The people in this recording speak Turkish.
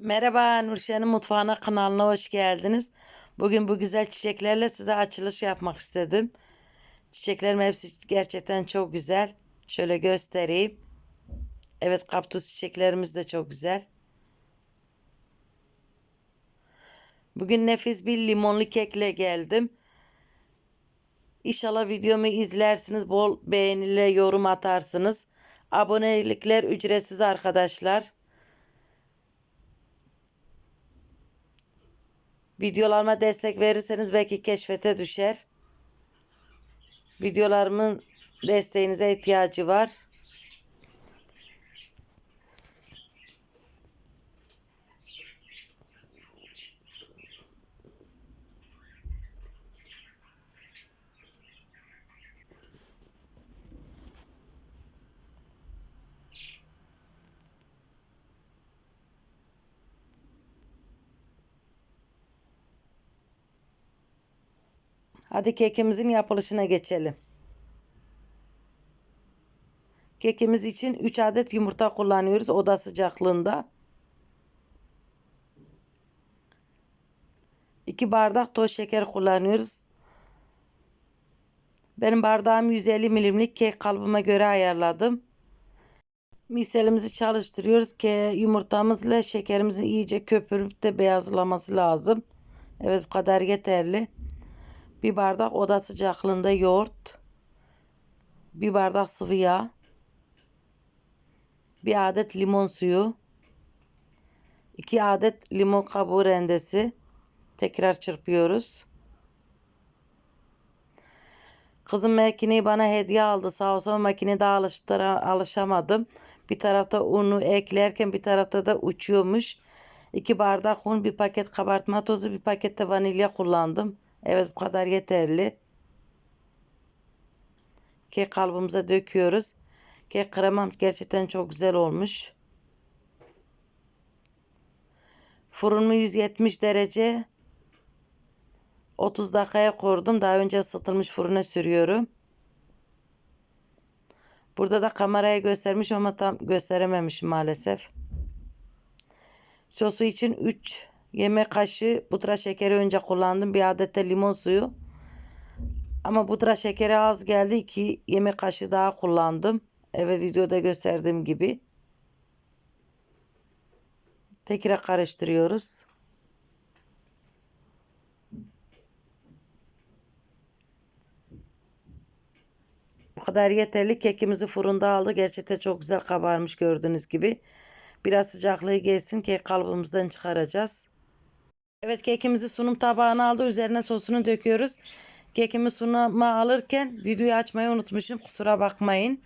Merhaba Nurşen'in mutfağına kanalına hoş geldiniz. Bugün bu güzel çiçeklerle size açılış yapmak istedim. Çiçeklerim hepsi gerçekten çok güzel. Şöyle göstereyim. Evet kaktüs çiçeklerimiz de çok güzel. Bugün nefis bir limonlu kekle geldim. İnşallah videomu izlersiniz. Bol beğeniyle yorum atarsınız. Abonelikler ücretsiz arkadaşlar. Videolarıma destek verirseniz belki keşfete düşer. Videolarımın desteğinize ihtiyacı var. Hadi kekimizin yapılışına geçelim. Kekimiz için 3 adet yumurta kullanıyoruz oda sıcaklığında. 2 bardak toz şeker kullanıyoruz. Benim bardağım 150 milimlik kek kalıbıma göre ayarladım. Mikserimizi çalıştırıyoruz ki yumurtamızla şekerimizin iyice köpürüp de beyazlaması lazım. Evet bu kadar yeterli. Bir bardak oda sıcaklığında yoğurt. Bir bardak sıvı yağ. Bir adet limon suyu. iki adet limon kabuğu rendesi. Tekrar çırpıyoruz. Kızım makineyi bana hediye aldı. Sağ olsun makinede alıştıra, alışamadım. Bir tarafta unu eklerken bir tarafta da uçuyormuş. İki bardak un, bir paket kabartma tozu, bir paket de vanilya kullandım. Evet bu kadar yeterli. Kek kalıbımıza döküyoruz. Kek kremam gerçekten çok güzel olmuş. Fırınımı 170 derece 30 dakikaya kurdum. Daha önce ısıtılmış fırına sürüyorum. Burada da kameraya göstermiş ama tam gösterememişim maalesef. Sosu için 3 yemek kaşığı pudra şekeri önce kullandım. Bir adet de limon suyu. Ama pudra şekeri az geldi. 2 yemek kaşığı daha kullandım. Evet videoda gösterdiğim gibi. Tekrar karıştırıyoruz. Bu kadar yeterli. Kekimizi fırında aldı. Gerçekten çok güzel kabarmış gördüğünüz gibi. Biraz sıcaklığı geçsin. Kek kalıbımızdan çıkaracağız. Evet kekimizi sunum tabağına aldı. Üzerine sosunu döküyoruz. Kekimi sunuma alırken videoyu açmayı unutmuşum. Kusura bakmayın.